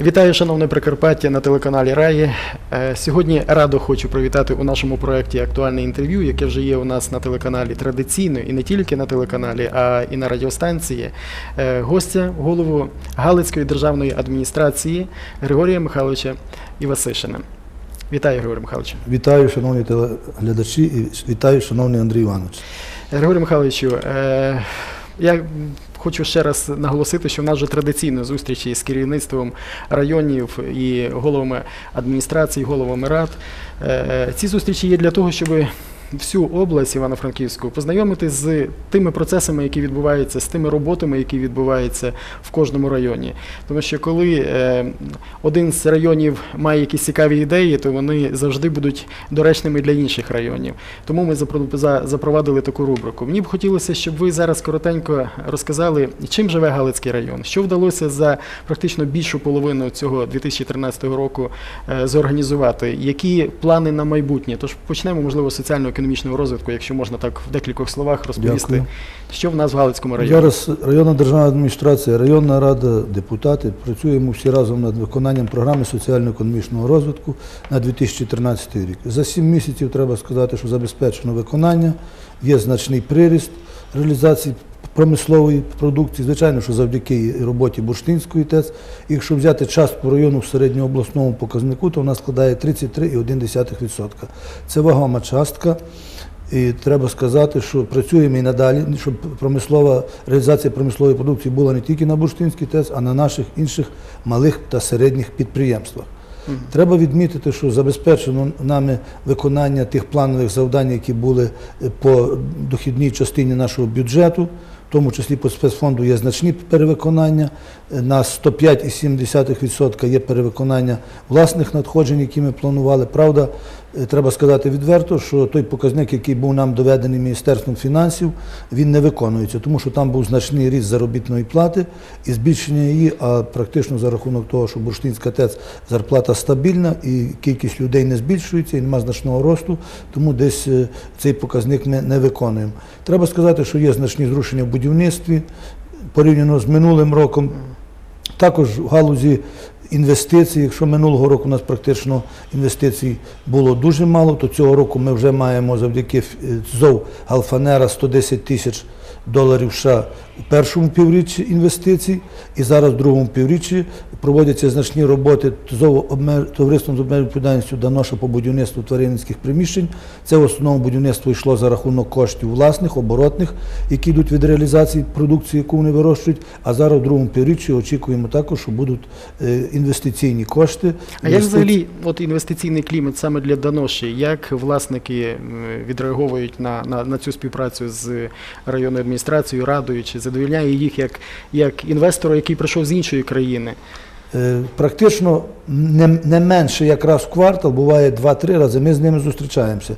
Вітаю, шановне Прикарпаття на телеканалі Раї. Е, Сьогодні радо хочу привітати у нашому проєкті актуальне інтерв'ю, яке вже є у нас на телеканалі традиційно і не тільки на телеканалі, а і на радіостанції. Е, Гостя голову Галицької державної адміністрації Григорія Михайловича Івасишина. Вітаю, Григорій Михайловичу. Вітаю, шановні телеглядачі, і вітаю, шановний Андрій Іванович. Григорій Михайловичу, е, я хочу ще раз наголосити, що в нас вже традиційно зустрічі з керівництвом районів і головами адміністрації, головами рад. Е, Ці зустрічі є для того, щоб всю область Івано-Франківську познайомити з тими процесами, які відбуваються, з тими роботами, які відбуваються в кожному районі. Тому що коли е, один з районів має якісь цікаві ідеї, то вони завжди будуть доречними для інших районів. Тому ми запро- запровадили таку рубрику. Мені б хотілося, щоб ви зараз коротенько розказали, чим живе Галицький район, що вдалося за практично більшу половину цього 2013 року е, зорганізувати, які плани на майбутнє. Тож почнемо, можливо, з соціально-економічного розвитку, якщо можна так в декількох словах розповісти, Дякую. що в нас в Галицькому районі. Зараз районна державна адміністрація, районна рада, депутати працюємо всі разом над виконанням програми соціально-економічного розвитку на 2013 рік. За сім місяців треба сказати, що забезпечено виконання, є значний приріст реалізації промислової продукції. Звичайно, що завдяки роботі Бурштинської ТЕЦ. Якщо взяти частку району в середньообласному показнику, то вона складає 33,1%. Це вагома частка. І треба сказати, що працюємо і надалі, щоб промислова реалізація промислової продукції була не тільки на Бурштинській ТЕЦ, а на наших інших малих та середніх підприємствах. Треба відмітити, що забезпечено нами виконання тих планових завдань, які були по дохідній частині нашого бюджету, в тому числі по спецфонду є значні перевиконання. На 105,7% є перевиконання власних надходжень, які ми планували. Правда, треба сказати відверто, що той показник, який був нам доведений Міністерством фінансів, він не виконується, тому що там був значний ріст заробітної плати і збільшення її, а практично за рахунок того, що Бурштинська ТЕЦ зарплата стабільна і кількість людей не збільшується, і немає значного росту, тому десь е, цей показник ми не виконуємо. Треба сказати, що є значні зрушення в будівництві порівняно з минулим роком. Також в галузі інвестицій, якщо минулого року у нас практично інвестицій було дуже мало, то цього року ми вже маємо завдяки е, ЗОВ Галфанера 110 тисяч доларів США у першому півріччі інвестицій, і зараз в другому півріччі проводяться значні роботи товариством з обмеженою відповідальністю Даноша по будівництву тваринницьких приміщень. Це в основному будівництво йшло за рахунок коштів власних, оборотних, які йдуть від реалізації продукції, яку вони вирощують. А зараз в другому півріччі очікуємо також, що будуть е, інвестиційні кошти. А як взагалі от інвестиційний клімат саме для Даноші? Як власники м, відреаговують на, на, на цю співпрацю з районною адміністрацією, радою, чи задовільняє їх як, як інвестора, який прийшов з іншої країни? Е, Практично не, менше якраз в квартал, буває 2-3 рази, ми з ними зустрічаємося.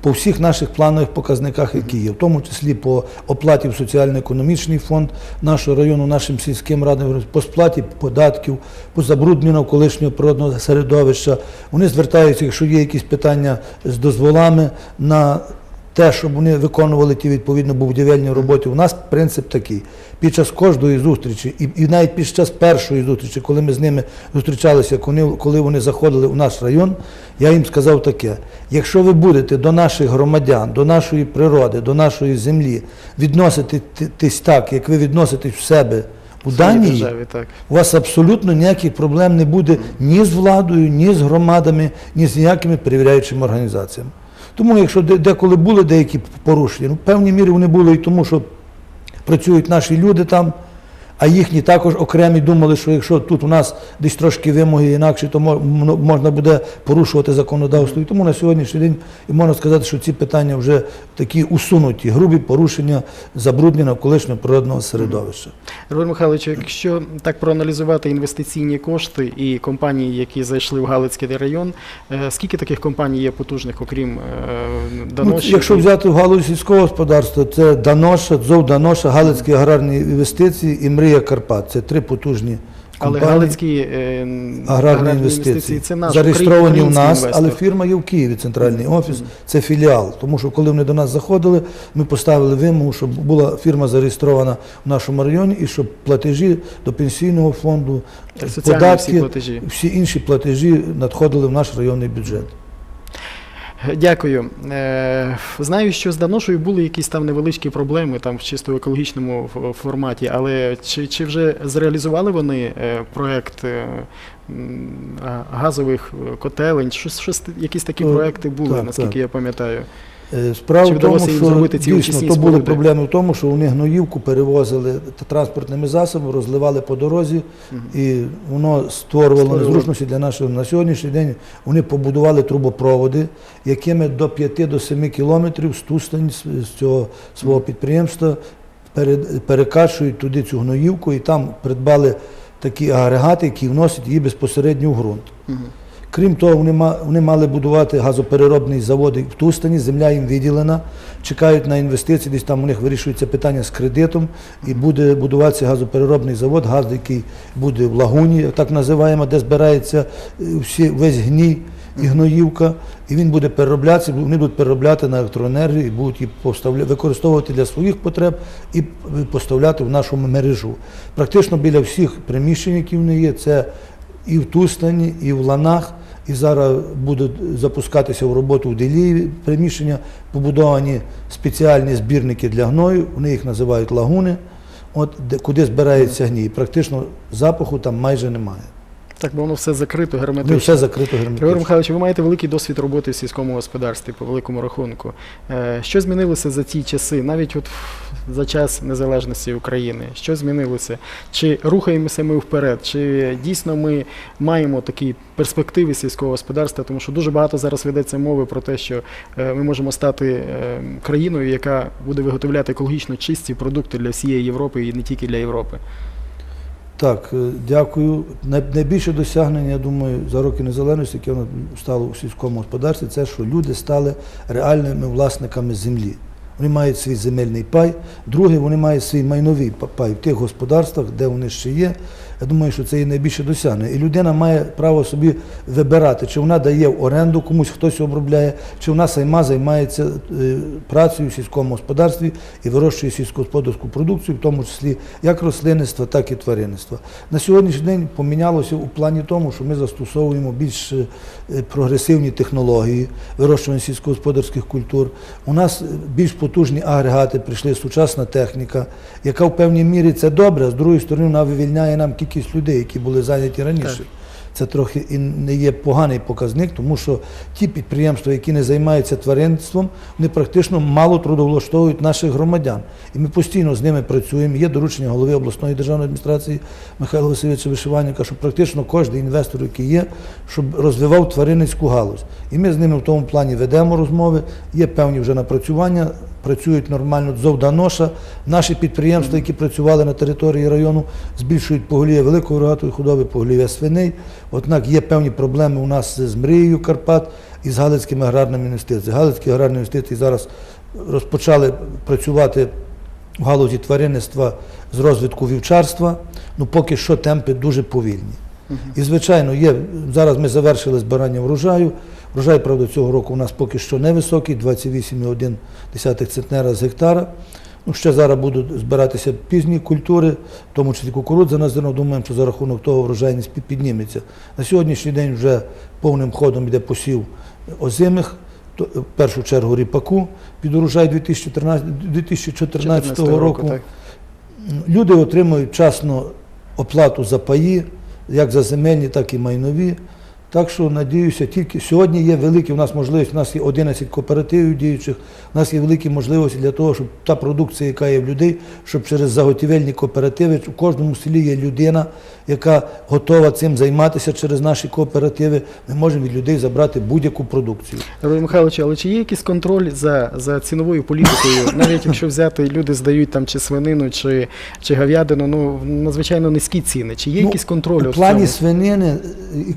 По всіх наших планових показниках, які є, в тому числі по оплаті в соціально-економічний фонд нашого району, нашим сільським радам, по сплаті податків, по забрудненню навколишнього природного середовища. Вони звертаються, якщо є якісь питання з дозволами на те, щоб вони виконували ті відповідно будівельні роботи. У нас принцип такий. Під час кожної зустрічі, і, і навіть під час першої зустрічі, коли ми з ними зустрічалися, коли, коли вони заходили в наш район, я їм сказав таке: якщо ви будете до наших громадян, до нашої природи, до нашої землі відноситись так, як ви відноситесь в себе у Данії, державі, так. у вас абсолютно ніяких проблем не буде ні з владою, ні з громадами, ні з ніякими перевіряючими організаціями. Тому, якщо деколи були деякі порушення, ну, в певній мірі вони були і тому, що працюють наші люди там, а їхні також окремі думали, що якщо тут у нас десь трошки вимоги інакші, то мо- можна буде порушувати законодавство. І тому на сьогоднішній день і можна сказати, що ці питання вже такі усунуті, грубі порушення забруднення навколишнього природного середовища. Григорій Михайлович, якщо так проаналізувати інвестиційні кошти і компанії, які зайшли в Галицький район, е, скільки таких компаній є потужних, окрім е, Ну, Даноші? якщо взяти в галузі сільського господарства, це Даноша, ДЗОВ Даноша, Галицькі аграрні інвестиції і Мрія Карпат. Це три потужні Але. Галицькі е, аграрні інвестиції, це наш зареєстровані український нас, інвестор. але фірма є в Києві, центральний офіс, це філіал. Тому що коли вони до нас заходили, ми поставили вимогу, щоб була фірма зареєстрована в нашому районі і щоб платежі до пенсійного фонду, податки, всі платежі. всі інші платежі надходили в наш районний бюджет. Дякую. Е, Знаю, що з Даношою були якісь там невеличкі проблеми там в чисто екологічному форматі, але чи, чи вже зреалізували вони е, проект е, газових котелень? Щось, щось якісь такі проекти були, так, наскільки так. я пам'ятаю. Е, Справа Чи в тому, що дійсно то були проблеми в тому, що вони гноївку перевозили транспортними засобами, розливали по дорозі, і воно створювало незручності для нашого. На сьогоднішній день вони побудували трубопроводи, якими до 5 до 7 кілометрів з Тустань з цього свого підприємства перекачують туди цю гноївку і там придбали такі агрегати, які вносять її безпосередньо в ґрунт. Мгм. Крім того, вони, мали будувати газопереробний завод в Тустані, земля їм виділена, чекають на інвестиції, десь там у них вирішується питання з кредитом, і буде будуватися газопереробний завод, газ, який буде в лагуні, так називаємо, де збирається е, всі, весь гній і гноївка, і він буде перероблятися, вони будуть переробляти на електроенергію і будуть її використовувати для своїх потреб і поставляти в нашу мережу. Практично біля всіх приміщень, які в них є, це і в Тустані, і в Ланах. І зараз будуть запускатися в роботу в Делієві приміщення, побудовані спеціальні збірники для гною, вони їх називають лагуни, от, де, куди збирається гній. Практично запаху там майже немає. Так, бо воно все закрито герметично. все закрито Григорій. Михайлович, ви маєте великий досвід роботи в сільському господарстві по великому рахунку. Е, Що змінилося за ті часи, навіть от за час незалежності України? Що змінилося? Чи рухаємося ми вперед? Чи дійсно ми маємо такі перспективи сільського господарства? Тому що дуже багато зараз ведеться мови про те, що е, ми можемо стати е, країною, яка буде виготовляти екологічно чисті продукти для всієї Європи і не тільки для Європи. Так, е, дякую. Найбільше досягнення, я думаю, за роки незалежності, яке воно стало у сільському господарстві, це що люди стали реальними власниками землі. Вони мають свій земельний пай. Друге, вони мають свій майновий пай в тих господарствах, де вони ще є. Я думаю, що це є найбільше досягнення. І людина має право собі вибирати, чи вона дає в оренду комусь, хтось обробляє, чи вона сама займається е, працею в сільському господарстві і вирощує сільськогосподарську продукцію, в тому числі як рослинництва, так і тваринництва. На сьогоднішній день помінялося у плані тому, що ми застосовуємо більш е, прогресивні технології вирощування сільськогосподарських культур. У нас е, більш потужні агрегати прийшли, сучасна техніка, яка в певній мірі це добре, а з другої сторони вона вивільняє нам кількість людей, які були зайняті раніше. Так. Це трохи і не є поганий показник, тому що ті підприємства, які не займаються тваринництвом, вони практично мало трудовлаштовують наших громадян. І ми постійно з ними працюємо. Є доручення голови обласної державної адміністрації Михайла Васильовича Вишиванника, що практично кожен інвестор, який є, щоб розвивав тваринницьку галузь. І ми з ними в тому плані ведемо розмови. Є певні вже напрацювання, працюють нормально зовданоша. Наші підприємства, які працювали на території району, збільшують поголів'я великої рогатої худоби, поголів'я свиней. Однак є певні проблеми у нас з мрією Карпат і з Галицькими аграрними інвестиціями. Галицькі аграрні інвестиції зараз розпочали працювати в галузі тваринництва з розвитку вівчарства. Ну поки що темпи дуже повільні. І, звичайно, є, зараз ми завершили збирання врожаю. Врожай, правда, цього року у нас поки що невисокий, 28,1 центнера з гектара. Ну, ще зараз будуть збиратися пізні культури, в тому числі кукурудза на зерно. Думаємо, що за рахунок того врожайність підніметься. На сьогоднішній день вже повним ходом йде посів озимих, то, в першу чергу ріпаку під урожай 2014, 2014 року. так. Люди отримують вчасно оплату за паї, як за земельні, так і майнові. Так що, надіюся, тільки сьогодні є великі, у нас можливість, у нас є 11 кооперативів діючих, у нас є великі можливості для того, щоб та продукція, яка є в людей, щоб через заготівельні кооперативи, у кожному селі є людина, яка готова цим займатися через наші кооперативи. Ми можемо від людей забрати будь-яку продукцію. Григорій Михайлович, але чи є якийсь контроль за, за ціновою політикою? Навіть якщо взяти, люди здають там чи свинину, чи, чи говядину, ну надзвичайно низькі ціни. Чи є Ну, якийсь контроль? У плані свинини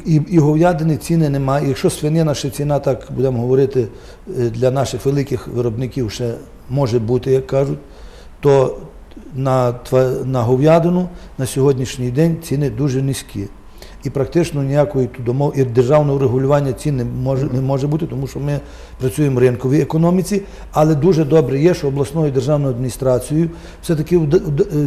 і, і, і говядини ціни немає. Якщо свинина ще ціна, так будемо говорити, е, для наших великих виробників ще може бути, як кажуть, то на, на говядину на сьогоднішній день ціни дуже низькі. І практично ніякої домов і державного регулювання цін не може, не може бути, тому що ми працюємо в ринковій економіці. Але дуже добре є, що обласною державною адміністрацією все-таки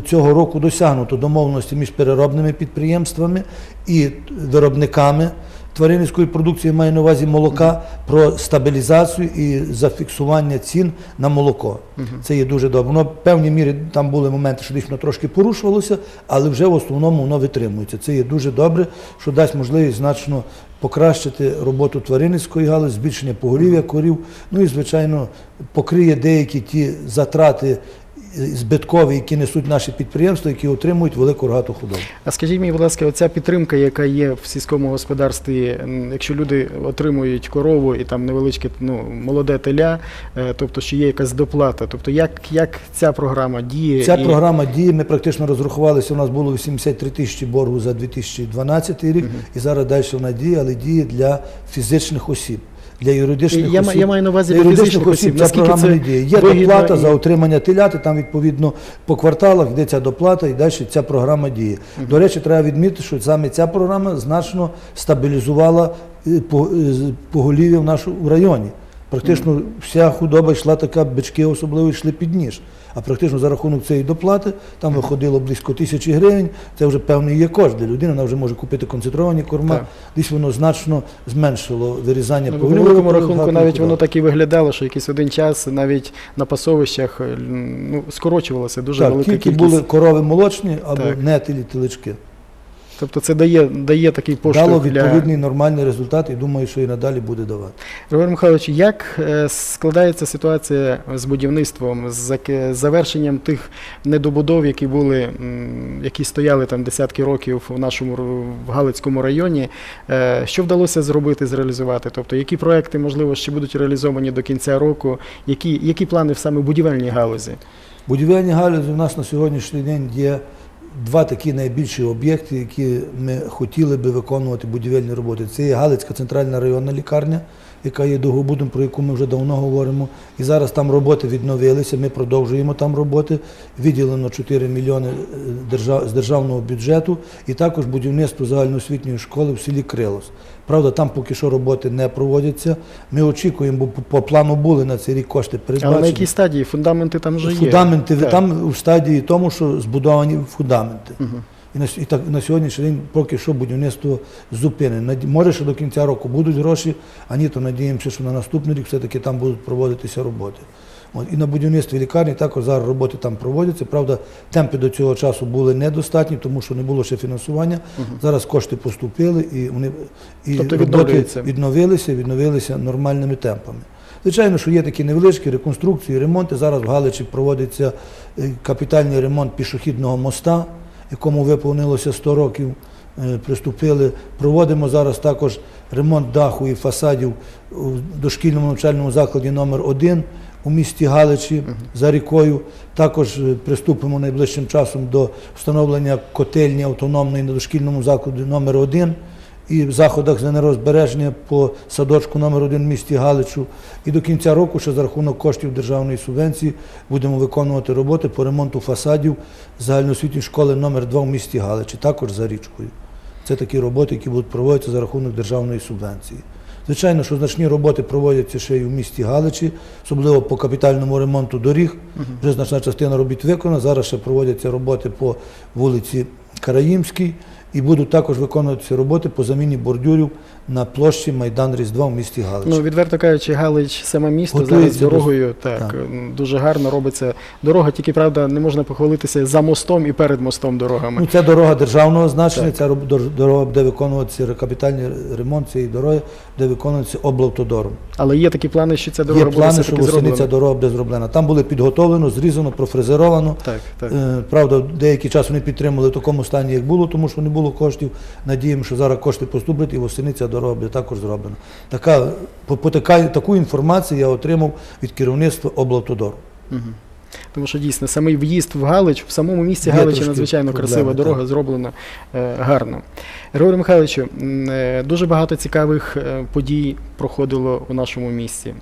цього року досягнуто домовленості між переробними підприємствами і виробниками тваринницької продукції, я маю на увазі молока, про стабілізацію і зафіксування цін на молоко. Це є дуже добре. Воно в певній мірі там були моменти, що воно трошки порушувалося, але вже в основному воно витримується. Це є дуже добре, що дасть можливість значно покращити роботу тваринницької галузі, збільшення поголів'я корів, ну і, звичайно, покриє деякі ті затрати збиткові, які несуть наші підприємства, які отримують велику рогату худобу. А скажіть мені, будь ласка, оця підтримка, яка є в сільському господарстві, якщо люди отримують корову і там невеличке ну, молоде теля, е, тобто що є якась доплата, тобто як, як ця програма діє? Ця і- програма діє. Ми практично розрахувалися. У нас було 83 тисячі боргу за 2012 рік, і зараз далі вона діє, але діє для фізичних осіб. Для юридичних Я осіб, я маю на увазі для юридичних осіб ця програма це не діє. Є доплата і- за отримання теляти, там відповідно по кварталах йде ця доплата, і далі ця програма діє. До речі, треба відмітити, що саме ця програма значно стабілізувала е, е, поголів'я в нашому районі. Практично вся худоба йшла така, бички особливо йшли під ніж. А практично за рахунок цієї доплати там виходило близько тисячі гривень. Це вже певний є кошт для людини. Вона вже може купити концентровані корма. Так. Десь воно значно зменшило вирізання Ну, в поголів'я, великому рахунку навіть воно так і виглядало, що якийсь один час навіть на пасовищах ну, скорочувалося дуже так, велика тільки були корови молочні або Так. нетилі телечки. Тобто це дає, дає такий поштовх Дало для відповідний нормальний результат і думаю, що і надалі буде давати. Григорій Михайлович, як е, складається ситуація з будівництвом, з завершенням тих недобудов, які були, які стояли там десятки років в нашому в Галицькому районі? Е, Що вдалося зробити, зреалізувати? Тобто, які проекти, можливо, ще будуть реалізовані до кінця року? Які, які плани в саме будівельній галузі? Будівельні галузі у нас на сьогоднішній день є два такі найбільші об'єкти, які ми хотіли би виконувати будівельні роботи. Це є Галицька центральна районна лікарня, яка є довгобудом, про яку ми вже давно говоримо. І зараз там роботи відновилися. Ми продовжуємо там роботи. Виділено 4 мільйони е, з державного бюджету, і також будівництво загальноосвітньої школи в селі Крилос. Правда, там поки що роботи не проводяться. Ми очікуємо, бо по- плану були на цей рік кошти передбачені. Але на якій стадії? Фундаменти там вже є. Фундаменти Так. там в стадії тому, що збудовані фундаменти. Мгм. І на, і так на сьогоднішній день поки що будівництво зупинене. Може, що до кінця року будуть гроші, а ні, то надіємося, що на наступний рік все-таки там будуть проводитися роботи. От, і на будівництві лікарні також зараз роботи там проводяться. Правда, темпи до цього часу були недостатні, тому що не було ще фінансування. Зараз кошти поступили і вони і Тобто роботи відновилися, відновилися нормальними темпами. Звичайно, що є такі невеличкі реконструкції, ремонти. Зараз в Галичі проводиться е, капітальний ремонт пішохідного моста, якому виповнилося 100 років. Е, Приступили. Проводимо зараз також ремонт даху і фасадів у дошкільному навчальному закладі номер 1 у місті Галичі за рікою. Також е, приступимо найближчим часом до встановлення котельні автономної на дошкільному закладі номер 1 і в заходах з енергозбереження по садочку номер 1 в місті Галичу. І до кінця року ще за рахунок коштів державної субвенції будемо виконувати роботи по ремонту фасадів загальноосвітньої школи номер 2 в місті Галичі, також за річкою. Це такі роботи, які будуть проводитися за рахунок державної субвенції. Звичайно, що значні роботи проводяться ще й у місті Галичі, особливо по капітальному ремонту доріг. Вже значна частина робіт виконана. Зараз ще проводяться роботи по вулиці Караїмській і будуть також виконуватися роботи по заміні бордюрів на площі Майдан Різдва в місті Галичі. Ну, відверто кажучи, Галич, саме місто Готується зараз дорогою так, так. дуже гарно робиться. Дорога, тільки правда, не можна похвалитися за мостом і перед мостом дорогами. Ну, це дорога державного значення, Так. ця дорога буде виконуватися капітальний ремонт цієї дороги, буде виконуватися облавтодором. Але є такі плани, що ця дорога Є буде плани, що восени ця дорога буде зроблена. Там були підготовлено, зрізано, профрезеровано. Так, так. Е, Правда, деякий час вони підтримали в такому стані, як було, тому що не було коштів. Надіємо, що зараз кошти поступлять і восени ця дорога також зроблено. Така, по, таку інформацію я отримав від керівництва облавтодору. Мгм. Тому що дійсно самий в'їзд в Галич, в самому місті Є Галичі надзвичайно проблеми, красива так. дорога, зроблена е, гарно. Григорію Михайловичу, е, дуже багато цікавих е, подій проходило у нашому місті,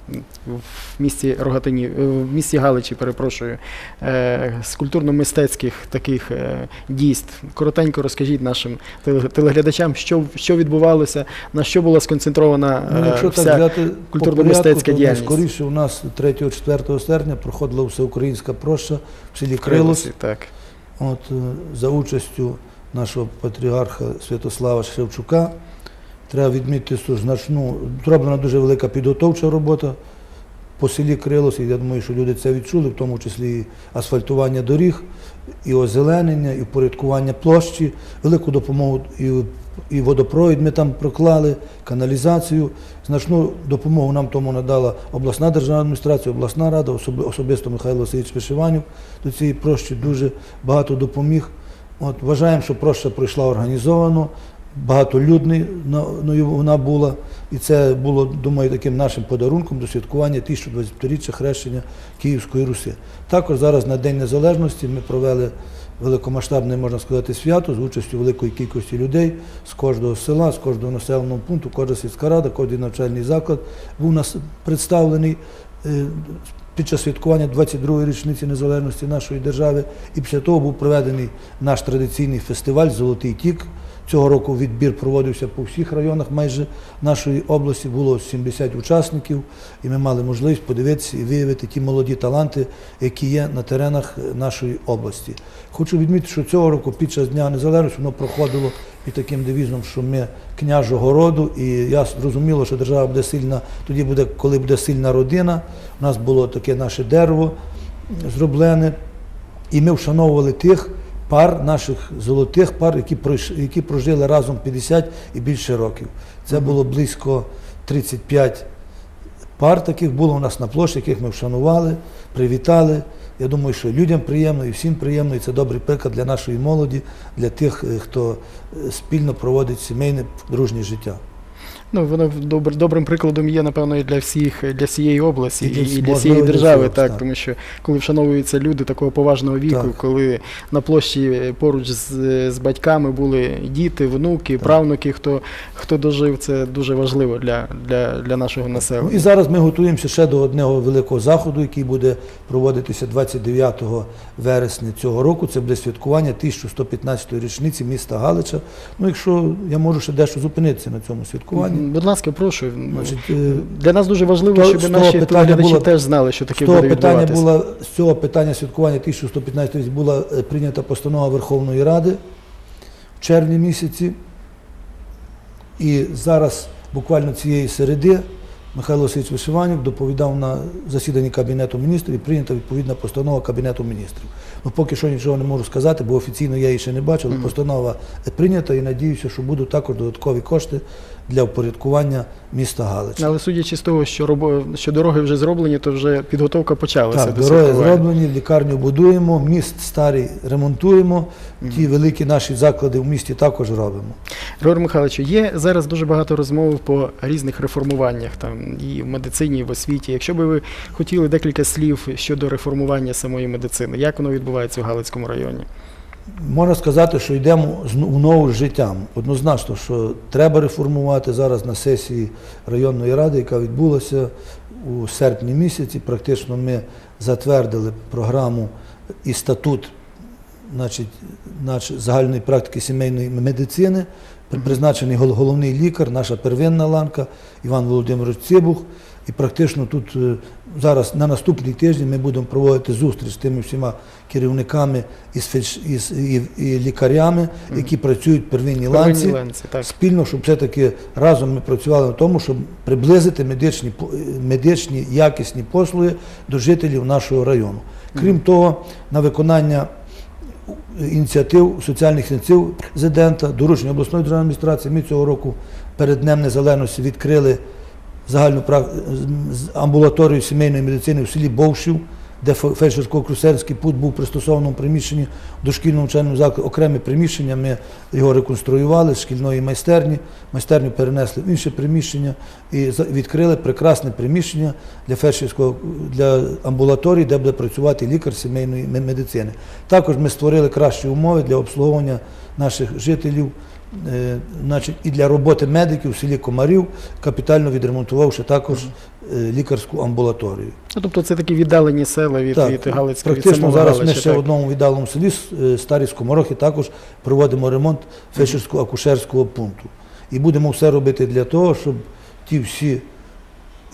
в місті Рогатині, е, в місті Галичі, перепрошую, е, з культурно-мистецьких таких е, дійств. Коротенько розкажіть нашим телеглядачам, що, що відбувалося, на що була сконцентрована Ну, е, якщо вся так взяти культурно-мистецька по діяльність. Скоріше у нас 3-4 серпня проходила всеукраїнська проща в селі Крилос. Так. От, е, за участю нашого патріарха Святослава Шевчука. Треба відмітити, що значну, зроблена дуже велика підготовча робота по селі Крилос, і я думаю, що люди це відчули, в тому числі і асфальтування доріг, і озеленення, і упорядкування площі, велику допомогу і, і водопровід ми там проклали, каналізацію. Значну допомогу нам тому надала обласна державна адміністрація, обласна рада, особисто Михайло Васильович Вишиванів до цієї прощі дуже багато допоміг. От, вважаємо, що проща пройшла організовано, багатолюдний ну, вона була. І це було, думаю, таким нашим подарунком до святкування 1025-річчя хрещення Київської Руси. Також зараз на День Незалежності ми провели великомасштабне, можна сказати, свято з участю великої кількості людей з кожного села, з кожного населеного пункту, кожна сільська рада, кожен навчальний заклад був нас представлений. е, Під час святкування 22-ї річниці незалежності нашої держави, і після того був проведений наш традиційний фестиваль Золотий тік. Цього року відбір проводився по всіх районах майже нашої області. Було 70 учасників, і ми мали можливість подивитися і виявити ті молоді таланти, які є на теренах нашої області. Хочу відмітити, що цього року під час Дня Незалежності воно проходило під таким девізом, що ми княжого роду, і я зрозуміло, що держава буде сильна, тоді буде, коли буде сильна родина. У нас було таке наше дерево зроблене, і ми вшановували тих пар, наших золотих пар, які, які прожили разом 50 і більше років. Це було близько 35 пар таких було у нас на площі, яких ми вшанували, привітали. Я думаю, що людям приємно і всім приємно, і це добрий приклад для нашої молоді, для тих, е, хто е, спільно проводить сімейне дружнє життя. Ну, воно добр, добрим прикладом є, напевно, і для всіх, для всієї області, І і, для і, для всієї держави, так, так. тому що коли вшановуються люди такого поважного віку, Так. коли на площі е, поруч з, з батьками були діти, внуки, правнуки, хто, хто дожив, це дуже важливо для, для, для нашого Ну, населення. і зараз ми готуємося ще до одного великого заходу, який буде проводитися 29 вересня цього року. Це буде святкування 1115-ї річниці міста Галича. Ну, якщо я можу ще дещо зупинитися на цьому святкуванні. Будь ласка, прошу. Е, Для нас дуже важливо, щоб наші телеглядачі було- теж знали, що таке буде відбуватися. була з цього питання святкування 1115 була е, прийнята постанова Верховної Ради в червні місяці. І зараз, буквально цієї середи, Михайло Васильович Вишиванів доповідав на засіданні Кабінету міністрів і прийнята відповідна постанова Кабінету міністрів. Ну, поки що нічого не можу сказати, бо офіційно я її ще не бачив. але Постанова прийнята і надіюся, що будуть також додаткові кошти для впорядкування міста Галича. Але судячи з того, що, робо... що дороги вже зроблені, то вже підготовка почалася Так, до дороги зроблені, лікарню будуємо, міст старий ремонтуємо. Ті великі наші заклади в місті також робимо. Григорій Михайлович, є зараз дуже багато розмов по різних реформуваннях там і в медицині, і в освіті. Якщо би ви хотіли декілька слів щодо реформування самої медицини, як воно відбувається в Галицькому районі? Можна сказати, що йдемо в нову з життям. Однозначно, що треба реформувати зараз на сесії районної ради, яка відбулася у серпні місяці. Практично ми затвердили програму і статут значить, загальної практики сімейної медицини. Призначений головний лікар, наша первинна ланка Іван Володимирович Цибух. І практично тут е, зараз на наступний тиждень ми будемо проводити зустріч з тими всіма керівниками і, з і, з- і, і лікарями, які працюють в первинній ланці. Ланці, так. Спільно, щоб все-таки разом ми працювали на тому, щоб приблизити медичні, е, медичні якісні послуги до жителів нашого району. Крім того, на виконання ініціатив, соціальних ініціатив президента, доручення обласної державної адміністрації, ми цього року перед Днем Незалежності відкрили загальну амбулаторію сімейної медицини в селі Бовшів. де фельдшерсько-крусерський путь був пристосовано в приміщенні дошкільного навчального закладу, окреме приміщення. Ми його реконструювали з шкільної майстерні. Майстерню перенесли в інше приміщення і відкрили прекрасне приміщення для фельдшерського для амбулаторії, де буде працювати лікар сімейної медицини. Також ми створили кращі умови для обслуговування наших жителів. Е, Значить, і для роботи медиків в селі Комарів, капітально відремонтувавши також е, лікарську амбулаторію. Ну, тобто це такі віддалені села від, від Галицького, від практично самого зараз ми Галича, ще в одному віддаленому селі е, Старі Скоморохи також проводимо ремонт фельдшерського акушерського пункту. І будемо все робити для того, щоб ті всі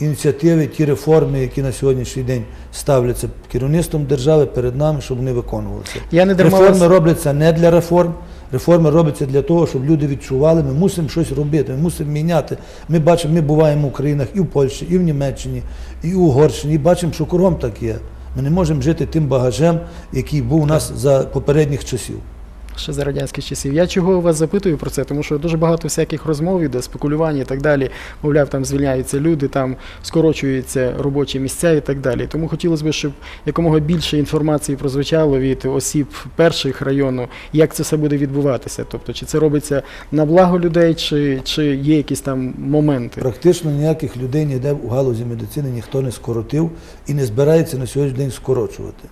ініціативи, ті реформи, які на сьогоднішній день ставляться керівництвом держави перед нами, щоб вони виконувалися. Я не дарма Реформи вас- робляться не для реформ. Реформи робиться для того, щоб люди відчували, ми мусимо щось робити, ми мусимо міняти. Ми бачимо, ми буваємо в країнах і в Польщі, і в Німеччині, і в Угорщині, і бачимо, що кругом так є. Ми не можемо жити тим багажем, який був у нас за попередніх часів. Ще за радянських часів. Я чого вас запитую про це, тому що дуже багато всяких розмов іде, спекулювань і так далі. Мовляв, там звільняються люди, там скорочуються робочі місця і так далі. Тому хотілося б, щоб якомога більше інформації прозвучало від осіб перших району, як це все буде відбуватися. Тобто, чи це робиться на благо людей, чи, чи є якісь там моменти. Практично ніяких людей ніде у галузі медицини ніхто не скоротив і не збирається на сьогоднішній день скорочувати.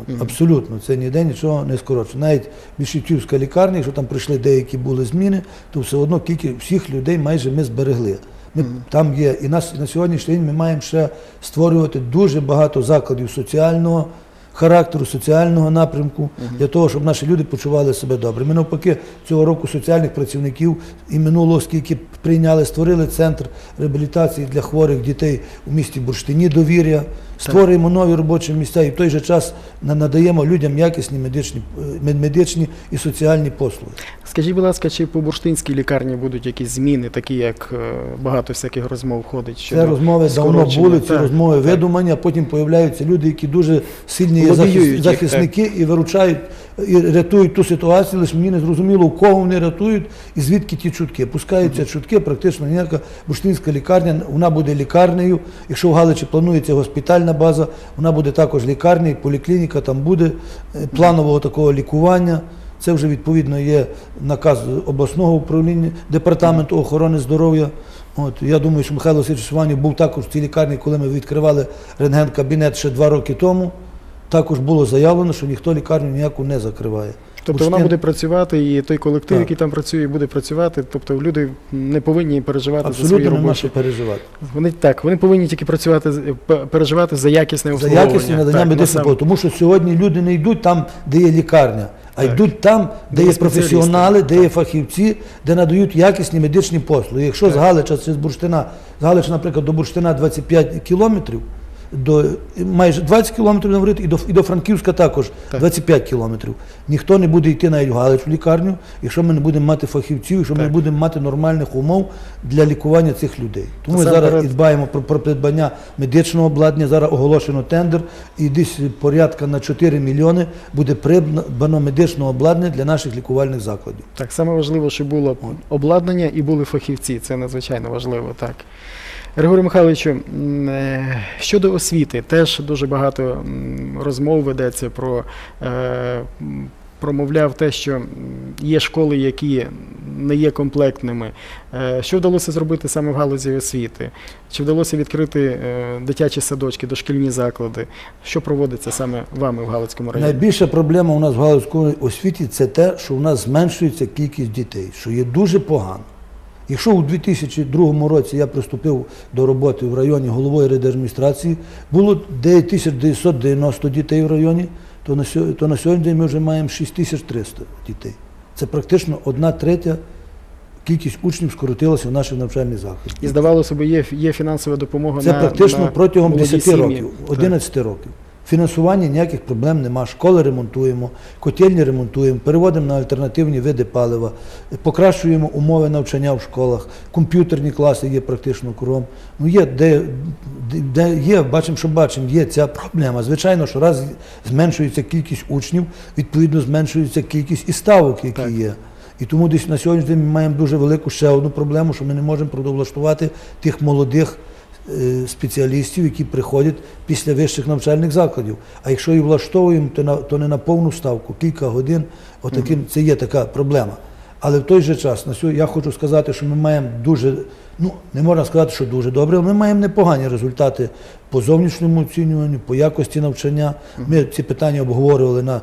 От, Абсолютно, це ніде нічого не скорочує. Навіть Бішівцівська лікарня, якщо там прийшли деякі були зміни, то все одно кілька всіх людей майже ми зберегли. Ми. Там є, і нас на сьогоднішній день ми маємо ще створювати дуже багато закладів соціального характеру, соціального напрямку, для того, щоб наші люди почували себе добре. Ми навпаки цього року соціальних працівників і минулого, скільки прийняли, створили центр реабілітації для хворих дітей у місті Бурштині довір'я, створюємо нові робочі місця і в той же час надаємо людям якісні медичні, е, медичні і соціальні послуги. Скажіть, будь ласка, чи по бурштинській лікарні будуть якісь зміни, такі як е, багато всяких розмов ходить? Це розмови давно були, ці розмови так. видумані, а потім появляються люди, які дуже сильні Лобіюють захис- їх, захисники і виручають, рятують ту ситуацію, лише мені не зрозуміло, у кого вони рятують і звідки ті чутки. Пускаються чутки, практично ніяка Буштинська лікарня, вона буде лікарнею. Якщо в Галичі планується госпітальна база, вона буде також лікарня, поліклініка, там буде е, планового такого лікування. Це вже відповідно є наказ обласного управління департаменту охорони здоров'я. От я думаю, що Михайло Васильович Шванів був також в цій лікарні, коли ми відкривали рентген-кабінет ще два роки тому. Також було заявлено, що ніхто лікарню ніяку не закриває. Тобто вона буде працювати, і той колектив, Так. який там працює, буде працювати. Тобто люди не повинні переживати за свої абсолютно нема переживати. Вони так, вони повинні тільки працювати переживати за якісне За обслуговування. якісне надання медичної допомоги. Тому що сьогодні люди не йдуть там, де є лікарня, а Так. йдуть там, де, Де є є професіонали, де є фахівці, де надають якісні медичні послуги. Якщо з Галича чи з Бурштина, з Галича, наприклад, до Бурштина 25 кілометрів, до майже 20 кілометрів говорити, і до, і до Франківська також 25 кілометрів. Ніхто не буде йти навіть в Галичу лікарню, якщо ми не будемо мати фахівців, якщо ми не будемо мати нормальних умов для лікування цих людей. Тому ми зараз і дбаємо про, про придбання медичного обладнання. Зараз оголошено тендер, і десь порядка на 4 мільйони буде придбано медичного обладнання для наших лікувальних закладів. Так, саме важливо, щоб було обладнання і були фахівці. Це надзвичайно важливо, так. Григорію Михайловичу, е, щодо освіти, теж дуже багато розмов ведеться про, е, промовляв те, що є школи, які не є комплектними. Е, Що вдалося зробити саме в галузі освіти? Чи вдалося відкрити дитячі садочки, дошкільні заклади? Що проводиться саме вами в Галицькому районі? Найбільша проблема у нас в галузькій освіті це те, що у нас зменшується кількість дітей, що є дуже погано. Якщо у 2002 році я приступив до роботи в районі головою райдержадміністрації, було 9990 дітей в районі, то на, то на сьогодні день ми вже маємо 6300 дітей. Це практично одна третя кількість учнів скоротилася в наших навчальних закладах. І здавалося б, є, є фінансова допомога Це на практично на протягом 10 сім'ї. років, Так. 11 років. Фінансування ніяких проблем нема. Школи ремонтуємо, котельні ремонтуємо, переводимо на альтернативні види палива, покращуємо умови навчання в школах, комп'ютерні класи є практично кругом. Ну є де, де- є, бачимо, що бачимо, є ця проблема. Звичайно, що раз зменшується кількість учнів, відповідно зменшується кількість і ставок, які Так. є. І тому десь на сьогоднішній день ми маємо дуже велику ще одну проблему, що ми не можемо продовлаштувати тих молодих спеціалістів, які приходять після вищих навчальних закладів. А якщо і влаштовуємо, то, на, то не на повну ставку, кілька годин, отаким, це є така проблема. Але в той же час, на сьогодні, я хочу сказати, що ми маємо дуже, ну не можна сказати, що дуже добре, але ми маємо непогані результати по зовнішньому оцінюванню, по якості навчання. Ми ці питання обговорювали на,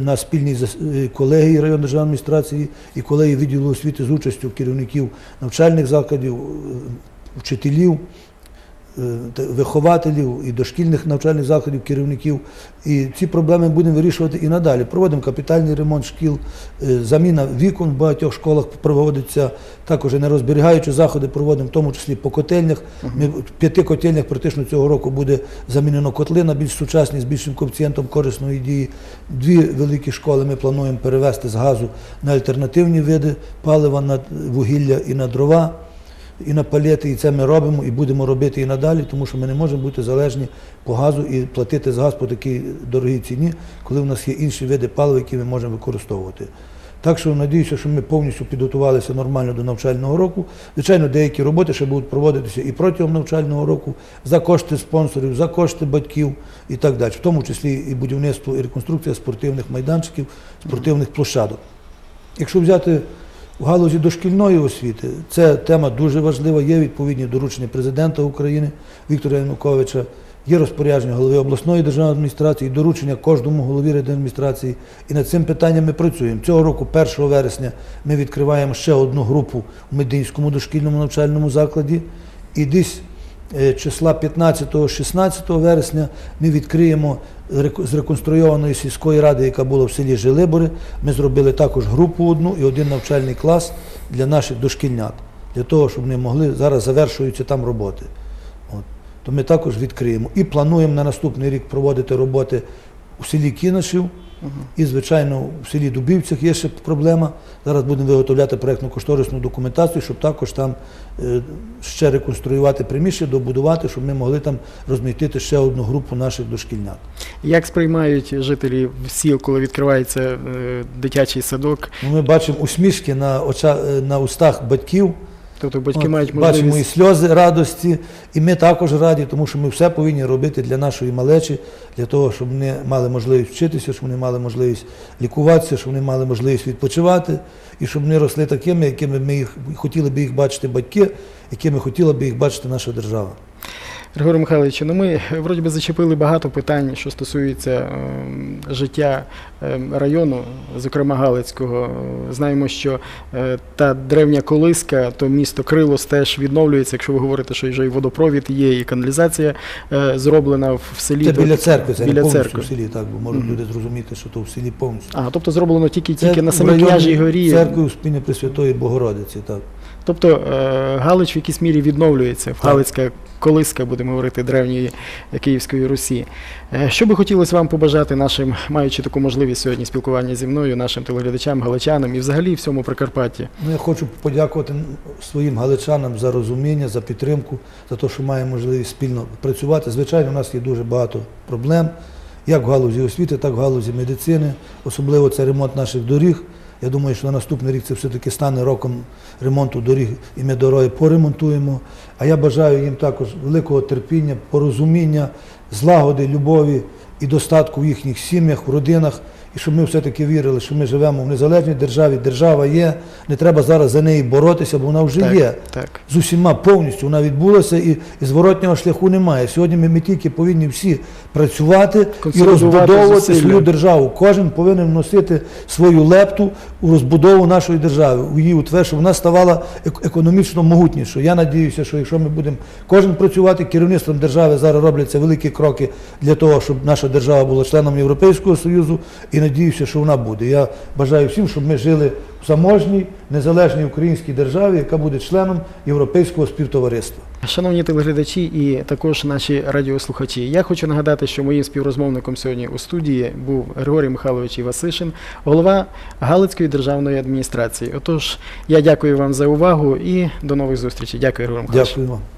на спільній е, колегії районної державної адміністрації і колегії відділу освіти з участю керівників навчальних закладів, е, вчителів е, вихователів і дошкільних навчальних закладів, керівників. І ці проблеми будемо вирішувати і надалі. Проводимо капітальний ремонт шкіл, е, заміна вікон в багатьох школах проводиться, також енергозберігаючі заходи проводимо, в тому числі по котельнях. Ми в п'яти котельнях практично цього року буде замінено котли на більш сучасні, з більшим коефіцієнтом корисної дії. Дві великі школи ми плануємо перевести з газу на альтернативні види палива на вугілля і на дрова і на палети, і це ми робимо, і будемо робити і надалі, тому що ми не можемо бути залежні по газу і платити за газ по такій дорогій ціні, коли в нас є інші види палива, які ми можемо використовувати. Так що надіюся, що ми повністю підготувалися нормально до навчального року. Звичайно, деякі роботи ще будуть проводитися і протягом навчального року за кошти спонсорів, за кошти батьків і так далі, в тому числі і будівництво і реконструкція спортивних майданчиків, спортивних площадок. Якщо взяти в галузі дошкільної освіти, це тема дуже важлива. Є відповідні доручення президента України Віктора Януковича, є розпорядження голови обласної державної адміністрації, доручення кожному голові райадміністрації. І над цим питанням ми працюємо. Цього року, 1 вересня, ми відкриваємо ще одну групу в Мединському дошкільному навчальному закладі. І десь е, числа 15-16 вересня ми відкриємо з реконструйованої сільської ради, яка була в селі Жилибори. Ми зробили також групу одну і один навчальний клас для наших дошкільнят, для того, щоб вони могли зараз завершуються там роботи. От. То ми також відкриємо. І плануємо на наступний рік проводити роботи у селі Кіношів. І, звичайно, в селі Дубівцях є ще проблема. Зараз будемо виготовляти проєктно-кошторисну документацію, щоб також там е, ще реконструювати приміщення, добудувати, щоб ми могли там розмістити ще одну групу наших дошкільнят. Як сприймають жителі сіл, коли відкривається е, дитячий садок? Ну, Ми бачимо усмішки на, очах, е, на устах батьків. Тобто батьки От, мають Бачимо і сльози радості, і ми також раді, тому що ми все повинні робити для нашої малечі, для того, щоб вони мали можливість вчитися, щоб вони мали можливість лікуватися, щоб вони мали можливість відпочивати, і щоб вони росли такими, якими ми їх хотіли би їх бачити батьки, якими хотіла би їх бачити наша держава. Григорій Михайлович, ну ми е, вроді би зачепили багато питань, що стосується ем, життя ем, району, зокрема Галицького. Е, Знаємо, що е, та древня колиска, то місто Крилос теж відновлюється, якщо ви говорите, що вже і водопровід є, і каналізація е, зроблена в селі. Це то- біля церкви, це біля не церкви. в селі, так, бо можуть Мгм. люди зрозуміти, що то в селі повністю. А, тобто зроблено тільки Це тільки на самій княжій горі. Церкви Успіння Пресвятої Богородиці, так. Тобто е, Галич в якійсь мірі відновлюється, в Галицька колиска, будемо говорити, древньої Київської Русі. Е, Що би хотілося вам побажати нашим, маючи таку можливість сьогодні спілкування зі мною, нашим телеглядачам, галичанам і взагалі всьому Прикарпатті? Ну, я хочу подякувати своїм галичанам за розуміння, за підтримку, за те, що маємо можливість спільно працювати. Звичайно, у нас є дуже багато проблем, як в галузі освіти, так і в галузі медицини. Особливо це ремонт наших доріг. Я думаю, що на наступний рік це все-таки стане роком ремонту доріг, і ми дороги поремонтуємо. А я бажаю їм також великого терпіння, порозуміння, злагоди, любові і достатку в їхніх сім'ях, в родинах. І щоб ми все-таки вірили, що ми живемо в незалежній державі, держава є, не треба зараз за неї боротися, бо вона вже Так, є. так. З усіма повністю вона відбулася і, і зворотнього шляху немає. Сьогодні ми, ми тільки повинні всі працювати і розбудовувати свою державу. Кожен повинен вносити свою лепту у розбудову нашої держави, у її утвер, щоб вона ставала економічно могутнішою. Я надіюся, що якщо ми будемо кожен працювати керівництвом держави, зараз робляться великі кроки для того, щоб наша держава була членом Європейського Союзу, і надіюся, що вона буде. Я бажаю всім, щоб ми жили в заможній, незалежній українській державі, яка буде членом Європейського співтовариства. Шановні телеглядачі і також наші радіослухачі, я хочу нагадати, що моїм співрозмовником сьогодні у студії був Григорій Михайлович Івасишин, голова Галицької державної адміністрації. Отож, я дякую вам за увагу і до нових зустрічей. Дякую, Григорій Михайлович. Дякую вам.